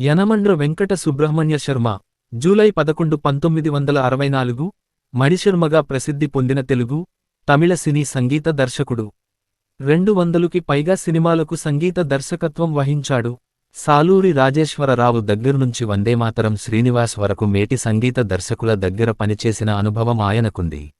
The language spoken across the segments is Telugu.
యనమండ్ర వెంకట సుబ్రహ్మణ్య శర్మ జూలై పదకొండు పంతొమ్మిది వందల అరవై నాలుగు మణిశర్మగా ప్రసిద్ధి పొందిన తెలుగు తమిళ సినీ సంగీత దర్శకుడు. రెండు వందలుకి పైగా సినిమాలకు సంగీత దర్శకత్వం వహించాడు. సాలూరి రాజేశ్వరరావు దగ్గర్నుంచి వందేమాతరం శ్రీనివాస్ వరకు మేటి సంగీత దర్శకుల దగ్గర పనిచేసిన అనుభవం ఆయనకుంది.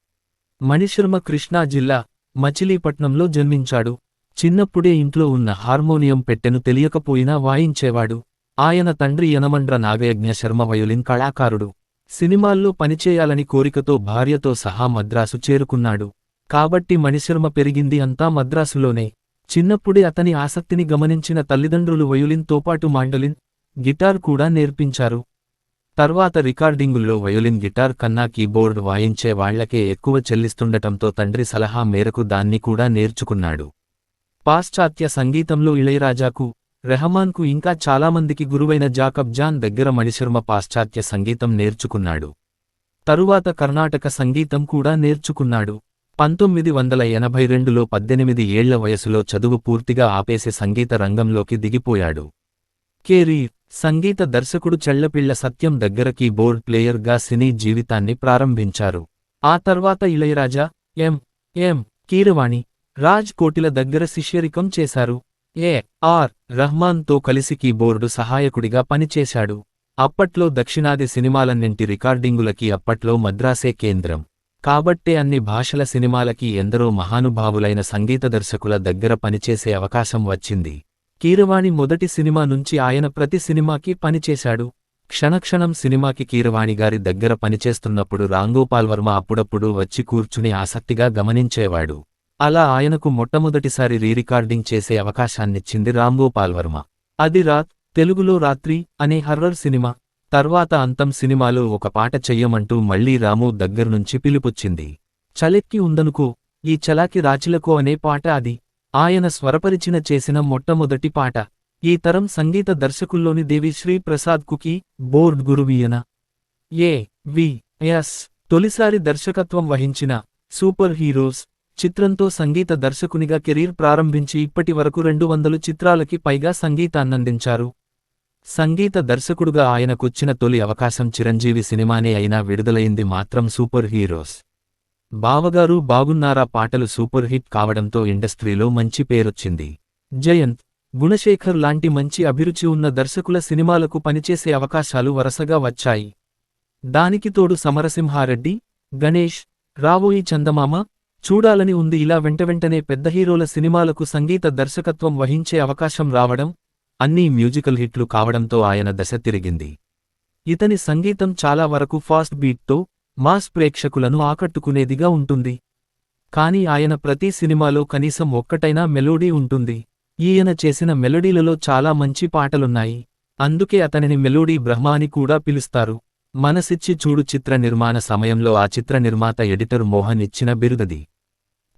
మణిశర్మ కృష్ణా జిల్లా మచిలీపట్నంలో జన్మించాడు. చిన్నప్పుడే ఇంట్లో ఉన్న హార్మోనియం పెట్టెను తెలియకపోయినా వాయించేవాడు. ఆయన తండ్రి యనమండ్ర నాగయజ్ఞ శర్మ వయోలిన్ కళాకారుడు. సినిమాల్లో పనిచేయాలని కోరికతో భార్యతో సహా మద్రాసు చేరుకున్నాడు. కాబట్టి మణిశర్మ పెరిగింది అంతా మద్రాసులోనే. చిన్నప్పుడే అతని ఆసక్తిని గమనించిన తల్లిదండ్రులు వయోలిన్తో పాటు మాండలిన్ గిటార్ కూడా నేర్పించారు. తర్వాత రికార్డింగుల్లో వయోలిన్ గిటార్ కన్నా కీబోర్డ్ వాయించే వాళ్ళకే ఎక్కువ చెల్లిస్తుండటంతో తండ్రి సలహా మేరకు దాన్ని కూడా నేర్చుకున్నాడు. పాశ్చాత్య సంగీతంలో ఇళయరాజాకు రెహమాన్కు ఇంకా చాలామందికి గురువైన జాకబ్ జాన్ దగ్గర మణిశర్మ పాశ్చాత్య సంగీతం నేర్చుకున్నాడు. తరువాత కర్ణాటక సంగీతం కూడా నేర్చుకున్నాడు. పంతొమ్మిది వందల ఎనభై రెండులో పద్దెనిమిది ఏళ్ళ వయసులో చదువు పూర్తిగా ఆపేసి సంగీత రంగంలోకి దిగిపోయాడు. కెరీర్ సంగీత దర్శకుడు చెళ్ళపిళ్ళ సత్యం దగ్గర కీబోర్డ్ ప్లేయర్గా సినీ జీవితాన్ని ప్రారంభించారు. ఆ తర్వాత ఇళయరాజా ఎం ఎం కీరవాణి రాజ్ కోటిల దగ్గర శిష్యరికం చేశారు. ఏ. ఆర్. రహ్మాన్తో కలిసి కీబోర్డు సహాయకుడిగా పనిచేశాడు. అప్పట్లో దక్షిణాది సినిమాలన్నింటి రికార్డింగులకి అప్పట్లో మద్రాసే కేంద్రం. కాబట్టే అన్ని భాషల సినిమాలకి ఎందరో మహానుభావులైన సంగీత దర్శకుల దగ్గర పనిచేసే అవకాశం వచ్చింది. కీరవాణి మొదటి సినిమా నుంచి ఆయన ప్రతి సినిమాకి పనిచేశాడు. క్షణక్షణం సినిమాకి కీరవాణి గారి దగ్గర పనిచేస్తున్నప్పుడు రాంగోపాల్ వర్మ అప్పుడప్పుడు వచ్చి కూర్చుని ఆసక్తిగా గమనించేవాడు. అలా ఆయనకు మొట్టమొదటిసారి రీరికార్డింగ్ చేసే అవకాశాన్నిచ్చింది రాంగోపాల్ వర్మ. అది రాత్ తెలుగులో రాత్రి అనే హర్రర్ సినిమా తర్వాత అంతం సినిమాలో ఒక పాట చెయ్యమంటూ మళ్ళీ రాము దగ్గర్నుంచి పిలుపుచ్చింది. చలెక్కి ఉందనుకో ఈ చలాకి రాచిలకో అనే పాట అది. ఆయన స్వరపరిచిన చేసిన మొట్టమొదటి పాట. ఈ తరం సంగీత దర్శకుల్లోని దేవిశ్రీ ప్రసాద్ కుకి బోర్డ్ గురువీయన. ఏ వి ఎస్ తొలిసారి దర్శకత్వం వహించిన సూపర్ హీరోస్ చిత్రంతో సంగీత దర్శకునిగా కెరీర్ ప్రారంభించి ఇప్పటి వరకు రెండు వందలు చిత్రాలకి పైగా సంగీతాన్నందించారు. సంగీత దర్శకుడుగా ఆయనకొచ్చిన తొలి అవకాశం చిరంజీవి సినిమానే అయినా విడుదలైంది మాత్రం సూపర్ హీరోస్. బావగారు బాగున్నారా పాటలు సూపర్ హిట్ కావడంతో ఇండస్ట్రీలో మంచి పేరొచ్చింది. జయంత్ గుణశేఖర్ లాంటి మంచి అభిరుచి ఉన్న దర్శకుల సినిమాలకు పనిచేసే అవకాశాలు వరసగా వచ్చాయి. దానికి తోడు సమరసింహారెడ్డి గణేష్ రావోయి చందమామ చూడాలని ఉంది. ఇలా వెంటవెంటనే పెద్ద హీరోల సినిమాలకు సంగీత దర్శకత్వం వహించే అవకాశం రావడం అన్నీ మ్యూజికల్ హిట్లు కావడంతో ఆయన దశ తిరిగింది. ఇతని సంగీతం చాలా వరకు ఫాస్ట్ బీట్తో మాస్ ప్రేక్షకులను ఆకట్టుకునేదిగా ఉంటుంది. కాని ఆయన ప్రతి సినిమాలో కనీసం ఒక్కటైనా మెలోడీ ఉంటుంది. ఈయన చేసిన మెలోడీలలో చాలా మంచి పాటలున్నాయి. అందుకే అతనిని మెలోడీ బ్రహ్మ అని కూడా పిలుస్తారు. మనసిచ్చి చూడు చిత్ర నిర్మాణ సమయంలో ఆ చిత్ర నిర్మాత ఎడిటర్ మోహన్ ఇచ్చిన బిరుదది.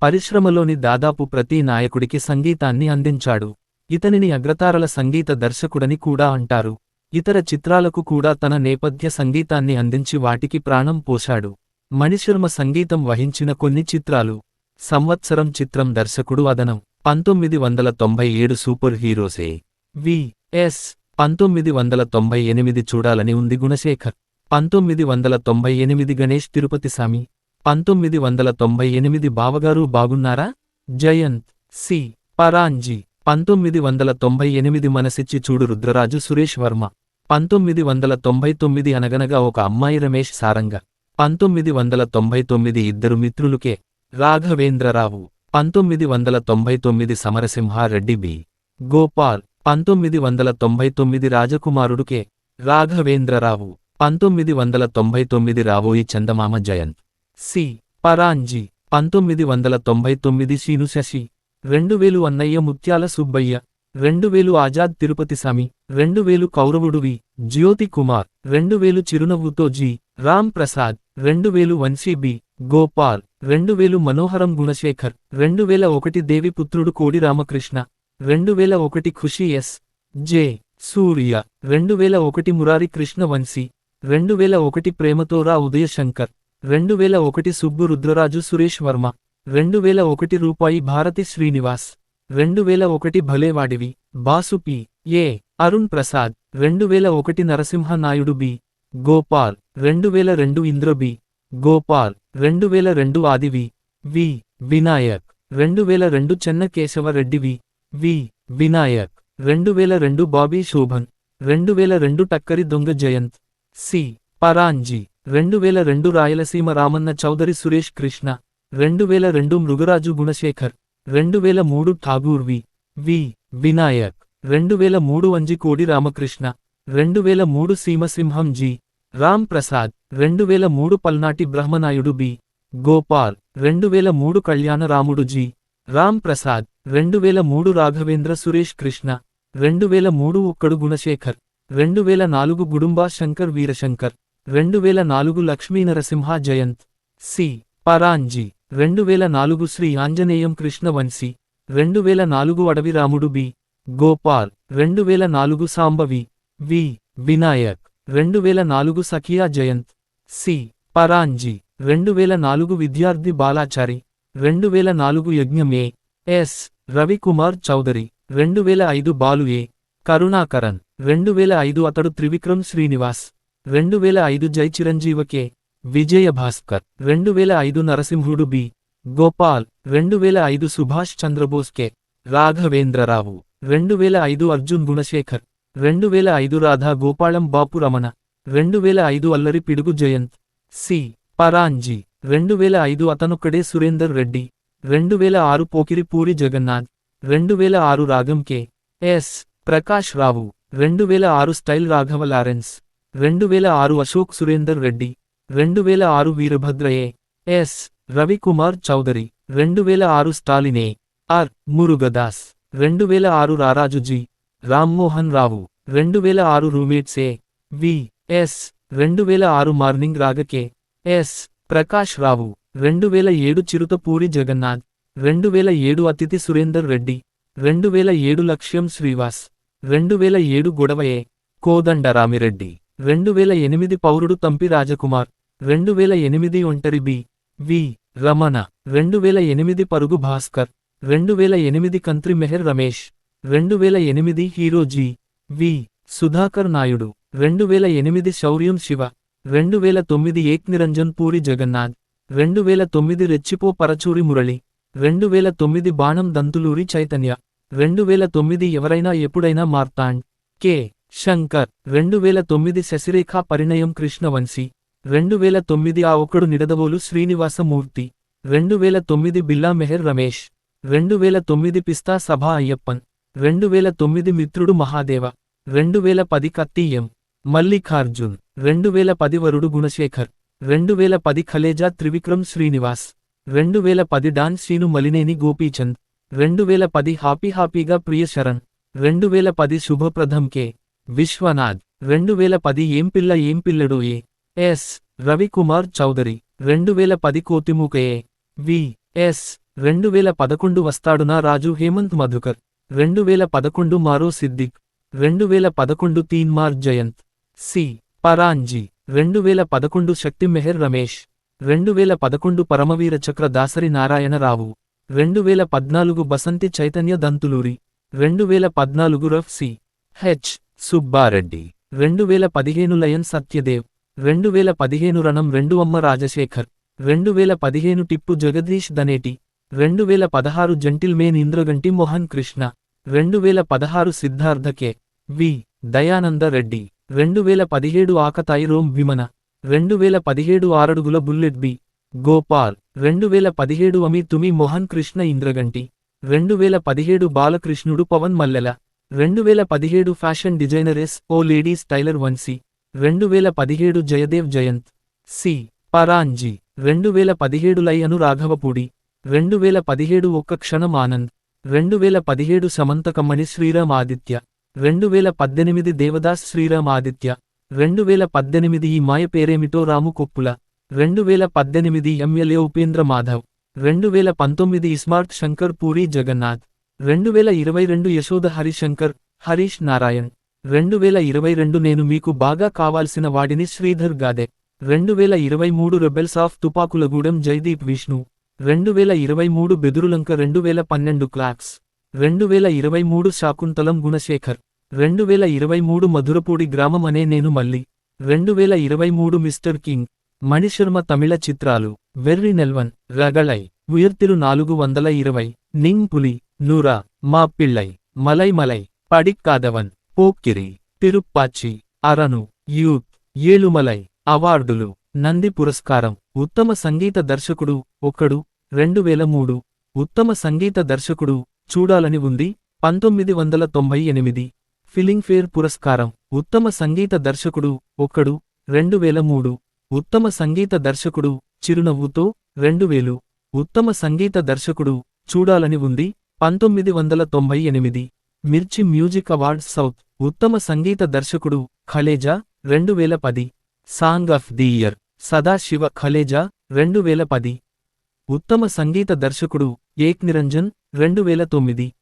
పరిశ్రమలోని దాదాపు ప్రతి నాయకుడికి సంగీతాన్ని అందించాడు. ఇతనిని అగ్రతారల సంగీత దర్శకుడని కూడా అంటారు. ఇతర చిత్రాలకు కూడా తన నేపథ్య సంగీతాన్ని అందించి వాటికి ప్రాణం పోశాడు. మణిశర్మ సంగీతం వహించిన కొన్ని చిత్రాలు. సంవత్సరం చిత్రం దర్శకుడు అదనం. పంతొమ్మిది వందల తొంభై ఏడు సూపర్ హీరోసే. వి. ఎస్. పంతొమ్మిది వందల తొంభై ఎనిమిది చూడాలని ఉంది గుణశేఖర్. పంతొమ్మిది వందల తొంభై ఎనిమిది గణేష్ తిరుపతిసామి పంతొమ్మిది వందల తొంభై ఎనిమిది బావగారు బాగున్నారా? జయంత్ సి. పరాంజీ పంతొమ్మిది వందల తొంభై ఎనిమిది మనసిచ్చి చూడు రుద్రరాజు సురేష్ వర్మ పంతొమ్మిది వందల తొంభై తొమ్మిది అనగనగా ఒక అమ్మాయి రమేష్ సారంగ పంతొమ్మిది వందల తొంభై తొమ్మిది ఇద్దరు మిత్రులుకే రాఘవేంద్రరావు పంతొమ్మిది వందల తొంభై తొమ్మిది సమరసింహారెడ్డి బి. గోపాల్ పంతొమ్మిది వందల తొంభై తొమ్మిది రాజకుమారుడుకే రాఘవేంద్రరావు పంతొమ్మిది వందల తొంభై తొమ్మిది రావోయి చందమామ జయంత్. సి. పరాంజీ. పంతొమ్మిది వందల తొంభై తొమ్మిది శీను శశి. రెండు వేలు అన్నయ్య ముత్యాల సుబ్బయ్య. రెండు వేలు ఆజాద్ తిరుపతి సామి రెండు వేలు కౌరవుడువి జ్యోతి కుమార్. రెండు వేలు చిరునవ్వుతో జి. రామ్ ప్రసాద్. రెండు వేలు వంశీ బి. గోపాల్. రెండు వేలు మనోహరం గుణశేఖర్. రెండు వేల ఒకటి దేవిపుత్రుడు కోడి రామకృష్ణ. రెండు వేల ఒకటి ఖుషి ఎస్. జె. సూర్య. రెండు వేల ఒకటి మురారి కృష్ణ వంశీ రెండు వేల ఒకటి ప్రేమతోరా ఉదయశంకర్. రెండు వేల ఒకటి సుబ్బు రుద్రరాజు సురేష్ వర్మ. రెండు వేల ఒకటి రూపాయి భారతి శ్రీనివాస్. రెండు వేల ఒకటి Bhalevadivi. Boss P. A. Arun Prasad. రెండు వేల ఒకటి నరసింహ నాయుడు బి. గోపాల్. రెండు వేల రెండు ఇంద్ర బి. గోపాల్. రెండు వేల రెండు ఆదివి. వి. వినాయక్. రెండు వేల రెండు చెన్న కేశవరెడ్డివి వి. వినాయక్. రెండు వేల రెండు బాబీ శోభన్. రెండు వేల రెండు టక్కరి దొంగ జయంత్. సి. పరాంజీ రెండు వేల రెండు రాయలసీమ రామన్న చౌదరి సురేష్ కృష్ణ రెండు వేల రెండు మృగరాజు గుణశేఖర్ రెండు వేల మూడు ఠాగూర్ వి. వి. వినాయక్ రెండు వేల మూడు వంజికోడి రామకృష్ణ రెండు వేల మూడు సీమసింహం జి. రామ్ ప్రసాద్ రెండు వేల మూడు పల్నాటి బ్రహ్మనాయుడు బి. గోపాల్ రెండు వేల మూడు కళ్యాణరాముడు జి. రామ్ ప్రసాద్ రెండు వేల మూడు రాఘవేంద్ర సురేష్ కృష్ణ రెండు వేల మూడు ఒక్కడు గుణశేఖర్. రెండు వేల నాలుగు గుడుంబా శంకర్ వీరశంకర్ రెండు వేల నాలుగు లక్ష్మీ నరసింహ జయంత్ సి. పరాంజీ రెండు వేల నాలుగు శ్రీ ఆంజనేయం కృష్ణవంశీ రెండు వేల నాలుగు అడవి రాముడు బి. గోపాల్ రెండు వేల నాలుగు సాంబవి వి. వినాయక్ రెండు వేల నాలుగు సఖియా జయంత్ సి. పరాంజీ రెండు వేల నాలుగు విద్యార్థి బాలాచారి రెండు వేల నాలుగు యజ్ఞం ఏ. ఎస్. రవికుమార్ చౌదరి రెండు వేల ఐదు బాలు ఏ. కరుణాకరన్ రెండు వేల ఐదు అతడు త్రివిక్రమ్ శ్రీనివాస్ రెండు వేల ఐదు జై చిరంజీవ కె విజయ భాస్కర్ రెండు వేల ఐదు నరసింహుడు బి. గోపాల్ రెండు వేల ఐదు సుభాష్ చంద్రబోస్ కె రాఘవేంద్రరావు రెండు వేల ఐదు అర్జున్ గుణశేఖర్ రెండు వేల ఐదు రాధా గోపాళం బాపు రమణ రెండు వేల ఐదు అల్లరి పిడుగు జయంత్ సి. పరాంజీ రెండు వేల ఐదు అతనొక్కడే సురేందర్ రెడ్డి రెండు వేల ఆరు పోకిరి పూరి జగన్నాథ్ రెండు వేల ఆరు రాగం కె. ఎస్. ప్రకాష్ రావు రెండు వేల ఆరు స్టైల్ రాఘవ లారెన్స్ రెండు వేల ఆరు అశోక్ సురేందర్ రెడ్డి రెండు వేల ఆరు వీరభద్రయే ఎస్. రవికుమార్ చౌదరి రెండు వేల ఆరు స్టాలినే ఆర్. మురుగదాస్ రెండు వేల ఆరు రారాజుజీ రామ్మోహన్ రావు రెండు వేల ఆరు రూమేట్సే వి. ఎస్. రెండు వేల ఆరు మార్నింగ్ రాగకే ఎస్. ప్రకాష్ రావు రెండు వేల ఏడు చిరుతపూరి జగన్నాథ్ రెండు వేల ఏడు అతిథి సురేందర్ రెడ్డి రెండు వేల ఏడు లక్ష్యం శ్రీవాస్ రెండు వేల ఏడు గొడవయే కోదండరామిరెడ్డి. రెండు వేల ఎనిమిది పౌరుడు తంపి రాజకుమార్. రెండు వేల ఎనిమిది ఒంటరి బి. వి. రమణ. రెండు వేల ఎనిమిది పరుగు భాస్కర్. రెండు వేల ఎనిమిది కంత్రి మెహర్ రమేష్. రెండు వేల ఎనిమిది hero G. V. Sudhakar Naidu. రెండు వేల ఎనిమిది శౌర్యం శివ. రెండు వేల తొమ్మిది ఏక్ నిరంజన్ పూరి జగన్నాథ్. రెండు వేల తొమ్మిది రెచ్చిపో పరచూరి మురళి. రెండు వేల తొమ్మిది బాణం దంతులూరి చైతన్య. రెండు వేల తొమ్మిది ఎవరైనా ఎప్పుడైనా మార్తాండ్ కె శంకర్ రెండు వేల తొమ్మిది శశిరేఖ పరిణయం కృష్ణవంశీ రెండు వేల తొమ్మిది ఆ ఒకడు నిడదవోలు శ్రీనివాసమూర్తి రెండు వేల తొమ్మిది బిల్లా మెహర్ రమేష్ రెండు వేల తొమ్మిది పిస్తా సభా అయ్యప్పన్ రెండు వేల తొమ్మిది మిత్రుడు మహాదేవ రెండు వేల పది కత్తి ఎం మల్లికార్జున్ రెండు వేల పది వరుడు గుణశేఖర్ రెండు వేల పది ఖలేజా త్రివిక్రమ్ శ్రీనివాస్ రెండు వేల పది డాన్ శ్రీను మలినేని గోపీచంద్ రెండు వేల పది హాపీ హాపీగా ప్రియ శరణ్ రెండు వేల పది శుభప్రదం కే విశ్వనాథ్ రెండు వేల పది ఏం పిల్ల ఏం పిల్లడు ఏ ఎస్ రవికుమార్ చౌదరి రెండు వేల పది కోతిమూక ఏ వి ఎస్ రెండు వేల పదకొండు వస్తాడునా రాజు హేమంత్ మధుకర్ రెండు వేల పదకొండు మారో సిద్దిక్ రెండు వేల పదకొండు తీన్మార్ జయంత్ సి పరాంజీ రెండు వేల పదకొండు శక్తి మెహర్ రమేష్ రెండు వేల పదకొండు పరమవీర చక్ర దాసరి నారాయణరావు రెండు వేల పద్నాలుగు బసంతి చైతన్య దంతులూరి రెండు వేల పద్నాలుగు రఫ్ సి. హెచ్. సుబ్బారెడ్డి రెండు వేల పదిహేను లయన్ సత్యదేవ్ రెండు వేల పదిహేను రణం రెండు అమ్మ రాజశేఖర్ రెండు వేల పదిహేను టిప్పు జగదీష్ దనేటి రెండు వేల పదహారు జంటిల్మేన్ ఇంద్రగంటి మోహన్ కృష్ణ రెండు వేల పదహారు సిద్ధార్థ కె. వి. దయానంద రెడ్డి రెండు వేల పదిహేడు ఆకతాయి రోమ్ విమన రెండు వేల పదిహేడు ఆరడుగుల బుల్లెట్ బి. గోపాల్ రెండు వేల పదిహేడు అమి తుమి మోహన్ కృష్ణ ఇంద్రగంటి రెండు వేల పదిహేడు బాలకృష్ణుడు పవన్ మల్లెల రెండు వేల పదిహేడు ఫ్యాషన్ డిజైనరెస్ ఓ లేడీస్ టైలర్ వంశీ రెండు వేల పదిహేడు జయదేవ్ జయంత్ సి. పరాంజీ రెండు వేల పదిహేడు లై అను రాఘవపూడి రెండు వేల పదిహేడు ఒక్క క్షణం ఆనంద్ రెండు వేల పదిహేడు సమంతకమ్మణి శ్రీరామ్ ఆదిత్య రెండు వేల పద్దెనిమిది దేవదాస్ శ్రీరామ్ ఆదిత్య రెండు వేల పద్దెనిమిది ఈ మాయ పేరేమిటో రాము కొప్పుల రెండు వేల పద్దెనిమిది ఎమ్మెల్యే ఉపేంద్ర మాధవ్ రెండు వేల పంతొమ్మిది ఇస్మార్ట్ శంకర్ పూరి జగన్నాథ్ రెండు వేల ఇరవై రెండు యశోద హరిశంకర్ హరీష్ నారాయణ్ రెండు వేల ఇరవై రెండు నేను మీకు బాగా కావాల్సిన వాడిని శ్రీధర్ గాదే రెండు వేల ఇరవై మూడు రెబెల్స్ ఆఫ్ తుపాకులగూడెం జైదీప్ విష్ణు రెండు వేల ఇరవై మూడు బెదురులంక రెండు వేల పన్నెండు క్లాక్స్ రెండు వేల ఇరవై మూడు శాకుంతలం గుణశేఖర్ రెండు వేల ఇరవై మూడు మధురపూడి గ్రామం అనే నేను మళ్ళీ రెండు వేల ఇరవై మూడు మిస్టర్ కింగ్ మణిశర్మ తమిళ చిత్రాలు. వెర్రి నెల్వన్ రగళై. ఉయర్తిరు నాలుగు వందల ఇరవై. నింగ్ పులి నూరా. మా పిళ్ళై. మలైమలై పడిక్కాదవన్ పోక్కిరి. తిరుప్పాచి. అరను యూత్. ఏలుమలై. అవార్డులు. నంది పురస్కారం. ఉత్తమ సంగీత దర్శకుడు ఒకడు రెండు వేల మూడు. ఉత్తమ సంగీత దర్శకుడు చూడాలని ఉంది. పంతొమ్మిది వందల తొంభై ఎనిమిది. ఫిలింగ్ఫేర్ పురస్కారం. ఉత్తమ సంగీత దర్శకుడు ఒకడు రెండు వేల మూడు. ఉత్తమ సంగీత దర్శకుడు చిరునవ్వుతో రెండు వేలు. ఉత్తమ సంగీత దర్శకుడు చూడాలని ఉంది. పంతొమ్మిది వందల తొంభై ఎనిమిది. మిర్చి మ్యూజిక్ అవార్డ్స్ సౌత్. ఉత్తమ సంగీత దర్శకుడు ఖలేజా రెండు వేల పది. Song of the year. Sadasiva Khaleja రెండు వేల పది. ఉత్తమ సంగీత దర్శకుడు ఏక్ నిరంజన్ రెండు వేల తొమ్మిది.